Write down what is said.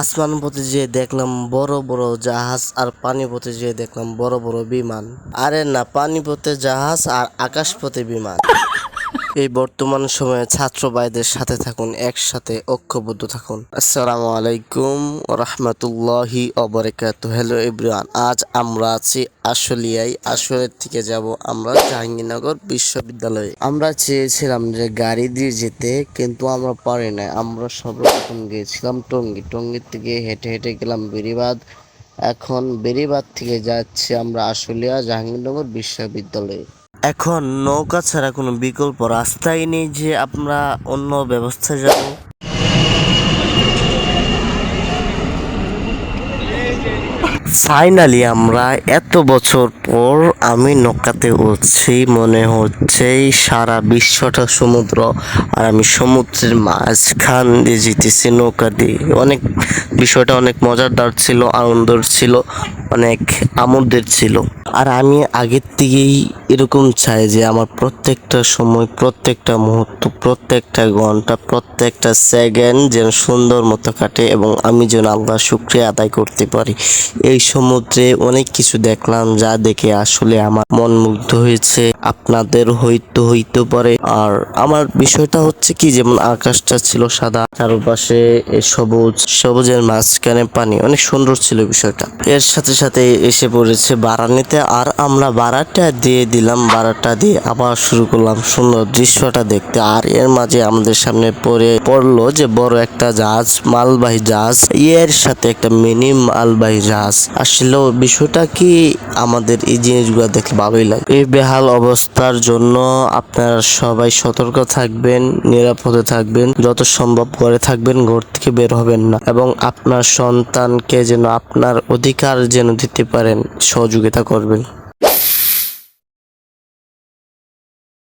আসমান পথে যেয়ে দেখলাম বড় বড় জাহাজ আর পানি পথে যেয়ে দেখলাম বড় বড় বিমান। আরে না, পানি পথে জাহাজ আর আকাশ পথে বিমান। এই বর্তমান সময়ে ছাত্র ভাইদের সাথে থাকুন, একসাথে ঐক্যবদ্ধ থাকুন। আসসালামু আলাইকুম রহমতুল্লাহি অবরাকাত হ্যালো এভরিওয়ান আজ আমরা আছি আশুলিয়ায়। আসলের থেকে যাব আমরা জাহাঙ্গীরনগর বিশ্ববিদ্যালয়ে। আমরা চেয়েছিলাম যে গাড়ি দিয়ে যেতে, কিন্তু আমরা পারি না আমরা সর্বপ্রথম গিয়েছিলাম টঙ্গী। টঙ্গী থেকে হেঁটে হেঁটে গেলাম বেরিবাদ এখন বেরিবাদ থেকে যাচ্ছি আমরা আশুলিয়া জাহাঙ্গীরনগর বিশ্ববিদ্যালয়ে। এখন নৌকা ছাড়া কোনো বিকল্প রাস্তাই নেই যে আমরা অন্য ব্যবস্থায় যাব। ফাইনালি আমরা এত বছর পর আমি নৌকাতে উঠছি, মনে হচ্ছে সারা বিশ্বটা সমুদ্র আর আমি সমুদ্রের মাঝখান দিয়ে যেতেছি নৌকা দিয়ে। অনেক বিষয়টা অনেক মজাদার ছিল, আনন্দের ছিল, অনেক আমোদের ছিল। আর আমি আগের থেকেই এরকম চাই যে আমার প্রত্যেকটা সময়, প্রত্যেকটা মুহূর্ত, প্রত্যেকটা ঘণ্টা, প্রত্যেকটা সেকেন্ড যেন সুন্দর মতো কাটে এবং আমি যেন আল্লাহ শুক্রিয়া আদায় করতে পারি। এই সমুদ্রে অনেক কিছু দেখলাম যা দেখে আসলে আমার মন মুগ্ধ হয়েছে। আপনাদের হইতে হইতে পারে। আর আমার বিষয়টা হচ্ছে কি, যেমন আকাশটা ছিল সাদা, চারপাশে সবুজ, সবুজের মাঝখানে পানি। অনেক সুন্দর ছিল বিষয়টা। এর সাথে সাথে এসে পড়েছে বারানিতে আর আমরা বারাটা দিয়ে দিলাম, বারাটা দিয়ে আবার শুরু করলাম সুন্দর দৃশ্যটা দেখতে। আর এর মাঝে আমাদের সামনে পড়ে পড়ল যে বড় একটা জাহাজ, মালবাহী জাহাজ। এর সাথে একটা মিনি মালবাহী জাহাজ। আসলে বিষয়টা কি আমাদের এই জিনিসগুলো দেখলে ভালোই লাগে। এই বেহাল অবস্থার জন্য আপনারা সবাই সতর্ক থাকবেন, নিরাপদে থাকবেন, যত সম্ভব করে থাকবেন, ঘর থেকে বের হবেন না। এবং আপনার সন্তানকে যেন আপনার অধিকার যেন দিতে পারেন, সহযোগিতা করবেন।